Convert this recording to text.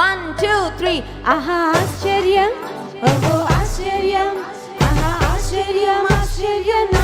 One two three ఆహా ఆశ్చర్యం. ఓహో ఆశ్చర్యం. ఆహా ఆశ్చర్యం ఆశ్చర్యం.